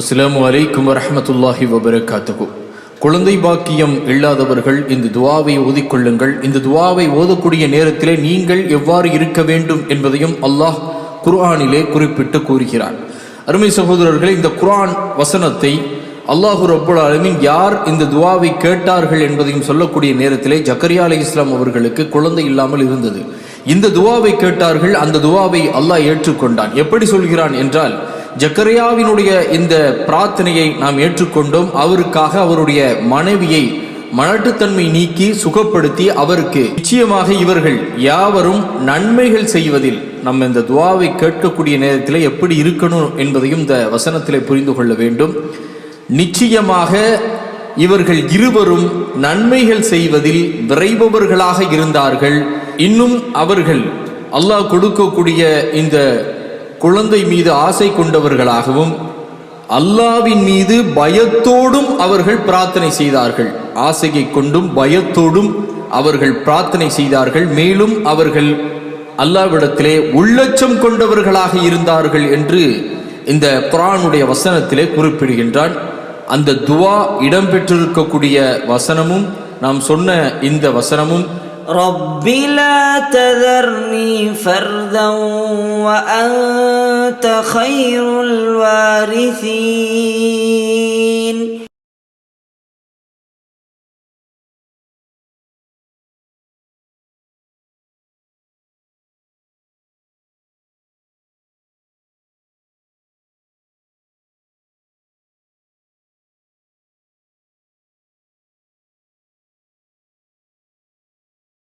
அஸ்லாம் வலைக்கும் வரமத்துல்லாஹி வபரகாத்துஹு. குழந்தை பாக்கியம் இல்லாதவர்கள் இந்த துவாவை ஓதிக்கொள்ளுங்கள். இந்த துவாவை ஓதக்கூடிய நேரத்திலே நீங்கள் எவ்வாறு இருக்க வேண்டும் என்பதையும் அல்லாஹ் குர்ஆனிலே குறிப்பிட்டு கூறுகிறார் அருமை சகோதரர்களே இந்த குர்ஆன் வசனத்தை அல்லாஹு ரப்புல் அலமின் யார் இந்த துவாவை கேட்டார்கள் என்பதையும் சொல்லக்கூடிய நேரத்திலே ஜக்கரியா அலி இஸ்லாம் அவர்களுக்கு குழந்தை இல்லாமல் இருந்தது. இந்த துவாவை கேட்டார்கள் அந்த துவாவை அல்லாஹ் ஏற்றுக்கொண்டான். எப்படி சொல்கிறான் என்றால் ஜக்கரியாவினுடைய இந்த பிரார்த்தனையை நாம் ஏற்றுக்கொண்டோம். அவருக்காக அவருடைய மனைவியை மலட்டுத்தன்மை நீக்கி சுகப்படுத்தி அவருக்கு நிச்சயமாக இவர்கள் யாவரும் நன்மைகள் செய்வதில் நம்ம இந்த துவாவை கேட்கக்கூடிய நேரத்தில் எப்படி இருக்கணும் என்பதையும் இந்த வசனத்தில் புரிந்து கொள்ள வேண்டும். நிச்சயமாக இவர்கள் இருவரும் நன்மைகள் செய்வதில் விரைபவர்களாக இருந்தார்கள். இன்னும் அவர்கள் அல்லாஹ் கொடுக்கக்கூடிய இந்த குழந்தை மீது ஆசை கொண்டவர்களாகவும் அல்லாவின் மீது பயத்தோடும் அவர்கள் பிரார்த்தனை செய்தார்கள். ஆசையை கொண்டும் பயத்தோடும் அவர்கள் பிரார்த்தனை செய்தார்கள். மேலும் அவர்கள் அல்லாவிடத்திலே உள்ளச்சம் கொண்டவர்களாக இருந்தார்கள் என்று இந்த குரானுடைய வசனத்திலே குறிப்பிடுகின்றான். அந்த துவா இடம்பெற்றிருக்கக்கூடிய வசனமும் நாம் சொன்ன இந்த வசனமும் رب لا تذرني فردا وأنت خير الوارثين.